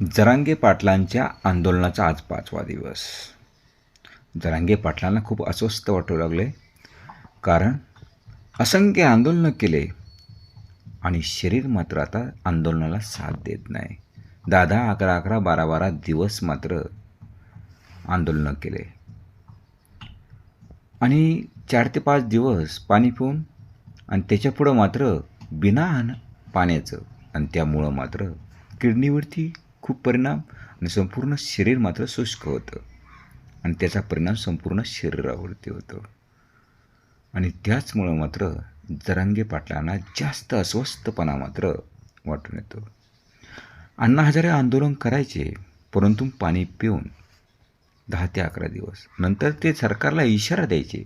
जरांगे पाटलांच्या आंदोलनाचा आज पाचवा दिवस. जरांगे पाटलांना खूप अस्वस्थ वाटू लागले. कारण असंख्य आंदोलनं केले आणि शरीर मात्र आता आंदोलनाला साथ देत नाही. दहा दहा अकरा अकरा बारा बारा दिवस मात्र आंदोलनं केले. आणि चार ते पाच दिवस पाणी पिऊन आणि त्याच्यापुढं मात्र बिना पाण्याचं आणि त्यामुळं मात्र किडनीवरती खूप परिणाम आणि संपूर्ण शरीर मात्र शुष्क होतं. आणि त्याचा परिणाम संपूर्ण शरीरावरती होतो. आणि त्याचमुळं मात्र जरांगे पाटलांना जास्त अस्वस्थपणा मात्र वाटून येतो. अण्णा हजारे आंदोलन करायचे परंतु पाणी पिऊन दहा ते अकरा दिवस. नंतर ते सरकारला इशारा द्यायचे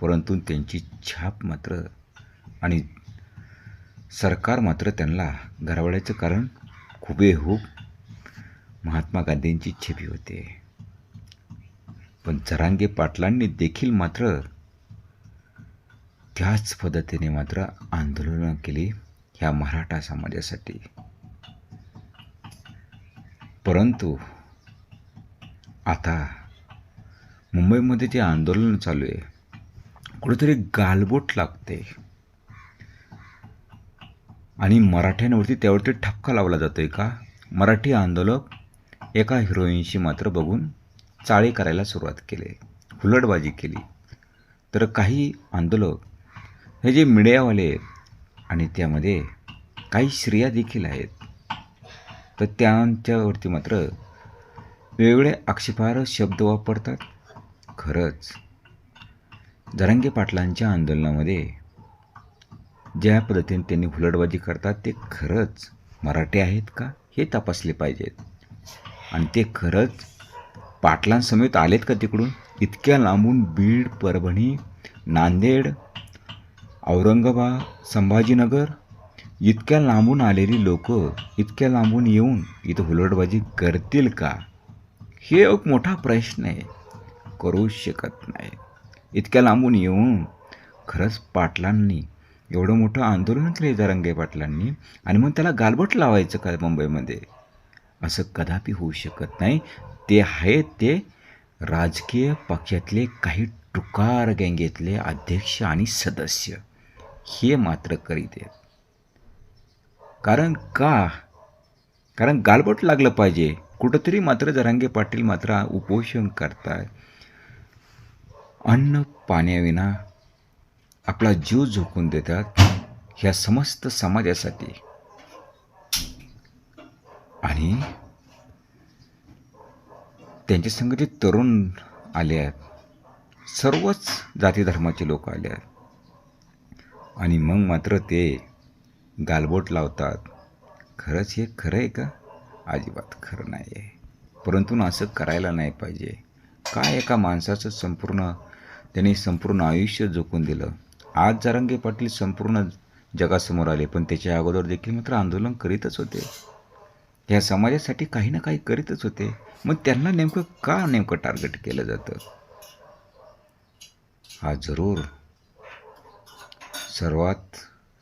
परंतु त्यांची छाप मात्र आणि सरकार मात्र त्यांना घरावड्याचं कारण हुबेहूब महात्मा गांधींची छबी होते. पण जरांगे पाटलांनी देखील मात्र त्याच पद्धतीने मात्र आंदोलनं केली ह्या मराठा समाजासाठी. परंतु आता मुंबईमध्ये जे आंदोलन चालू आहे कुठेतरी गालबोट लागते. आणि मराठ्यांवरती त्यावरती ठपका लावला जातोय का? मराठी आंदोलक एका हिरोईनशी मात्र बघून चाळे करायला सुरुवात केली. हुलडबाजी केली. तर काही आंदोलक हे जे मीडियावाले आहेत आणि त्यामध्ये काही स्त्रिया देखील आहेत तर त्यांच्यावरती मात्र वेगवेगळे आक्षेपार्ह शब्द वापरतात. खरंच जरांगे पाटलांच्या आंदोलनामध्ये ज्या पद्धतीने त्यांनी हुलडबाजी करतात ते खरंच मराठी आहेत का हे तपासले पाहिजेत. आणि ते खरंच पाटलांसमेत आलेत का तिकडून? इतक्या लांबून बीड परभणी नांदेड औरंगाबाद संभाजीनगर इतक्या लांबून आलेली लोक इतक्या लांबून येऊन इथं हुलटबाजी करतील का? हे एक मोठा प्रश्न आहे. करू शकत नाही. इतक्या लांबून येऊन खरंच पाटलांनी एवढं मोठं आंदोलन केलं जरंगे पाटलांनी आणि मग त्याला गालबोट लावायचं का मुंबईमध्ये? असं कदापि होऊ शकत नाही. ते आहेत ते राजकीय पक्षातले काही टुकार गँगेतले अध्यक्ष आणि सदस्य. हे मात्र करीत आहेत. कारण का? कारण गालबोट लागलं पाहिजे. कुठंतरी मात्र जरांगे पाटील मात्र उपोषण करताय. अन्न पाण्याविना आपला जीव झोकून देतात ह्या समस्त समाजासाठी. आणि त्यांच्या संग जे तरुण आले आहेत सर्वच जाती धर्माचे लोक आले आहेत. आणि मग मात्र ते गालबोट लावतात. खरंच हे खरं आहे का? अजिबात खरं नाही आहे परंतु असं करायला नाही पाहिजे. काय एका माणसाचं संपूर्ण त्यांनी संपूर्ण आयुष्य झोकून दिलं? आज जारंगे पाटील संपूर्ण जगासमोर आले पण त्याच्या अगोदर देखील मात्र आंदोलन करीतच होते. ह्या समाजासाठी काही ना काही करीतच होते. मग त्यांना नेमकं का नेमकं टार्गेट केलं जातं? हा जरूर. सर्वात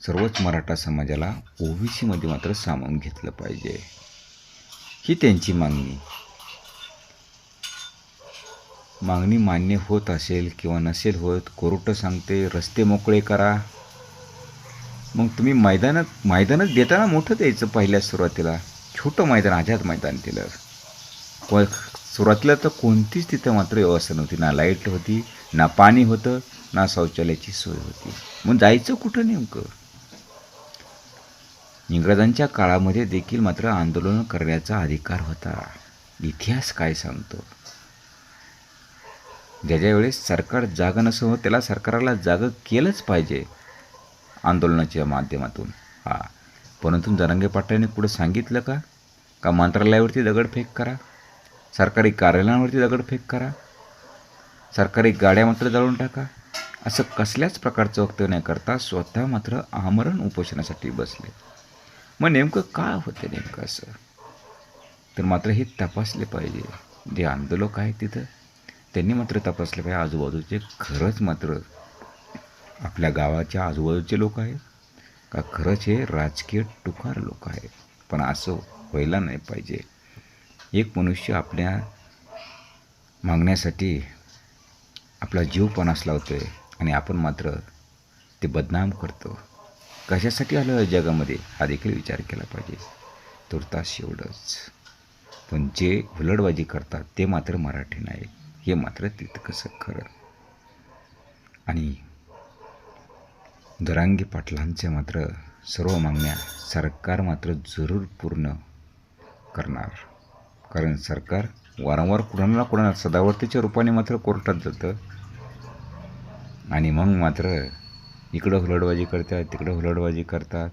सर्वच मराठा समाजाला ओबीसीमध्ये मात्र सामावून घेतलं पाहिजे. ही त्यांची मागणी. मागणी मान्य होत असेल किंवा नसेल होत कोरोटं सांगते रस्ते मोकळे करा. मग तुम्ही मैदानात मैदानात देताना मोठं द्यायचं पहिल्या सुरुवातीला. छोटं मैदान आझाद मैदान केलं. व सुरुवातीला तर कोणतीच तिथं मात्र व्यवस्था नव्हती. ना लाइट होती ना पाणी होतं ना शौचालयाची सोय होती. मग जायचं कुठं नेमकं? इंग्रजांच्या काळामध्ये देखील मात्र आंदोलन करण्याचा अधिकार होता. इतिहास काय सांगतो? ज्याच्या वेळेस सरकार जागं नसं त्याला सरकारला जागं केलंच पाहिजे आंदोलनाच्या माध्यमातून. हा. परंतु जरांगे पाटलांनी पुढे सांगितलं का? का मंत्रालयावरती दगडफेक करा? सरकारी कार्यालयांवरती दगडफेक करा? सरकारी गाड्या मात्र जळून टाका? असं कसल्याच प्रकारचं वक्तव्य न करता स्वतः मात्र आमरण उपोषणासाठी बसले. मग नेमकं काय होतं नेमकं असं? तर मात्र हे तपासले पाहिजे. जे आंदोलक आहेत तिथं त्यांनी मात्र तपासले पाहिजे. आजूबाजूचे खरंच मात्र आपल्या गावाच्या आजूबाजूचे लोक आहेत. का खरंच हे राजकीय टुकार लोक आहेत. पण असं व्हायला नाही पाहिजे. एक मनुष्य आपल्या मागण्यासाठी आपला जीव पणास लावतो आहे आणि आपण मात्र ते बदनाम करतो. कशासाठी आलं जगामध्ये? हा देखील विचार केला पाहिजे. तुर्तास एवढंच पण जे हुलडबाजी करतात ते मात्र मराठी नाही. हे मात्र तितकंसं खरं. आणि दरांगी पाटलांच्या मात्र सर्व मागण्या सरकार मात्र जरूर पूर्ण करणार. कारण सरकार वारंवार कुणाला कुणाला सदावर्तीच्या रूपाने मात्र कोर्टात जातं. आणि मग मात्र इकडं हुलडबाजी करतात तिकडं हुलडबाजी करतात.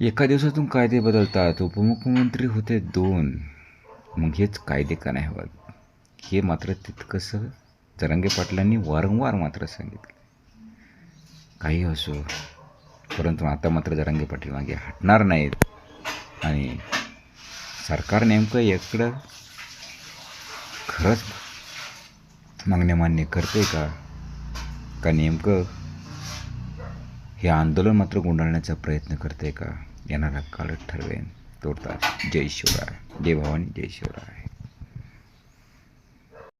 एका दिवसातून कायदे बदलतात. उपमुख्यमंत्री होते दोन. मग हेच कायदे का नाही होत? हे मात्र तितकंसं जरांगे पाटलांनी वारंवार मात्र सांगितलं. काही असो परंतु आता मात्र जरांगे पाटील मागे हटणार नाहीत. आणि सरकार नेमकं एकडं खरंच मागण्या मान्य करते का? का नेमकं हे आंदोलन मात्र गुंडाळण्याचा प्रयत्न करते का? येणारा काळच ठरवेन. तोडतात जय शिवराय. जय भवानी जय शिवराय.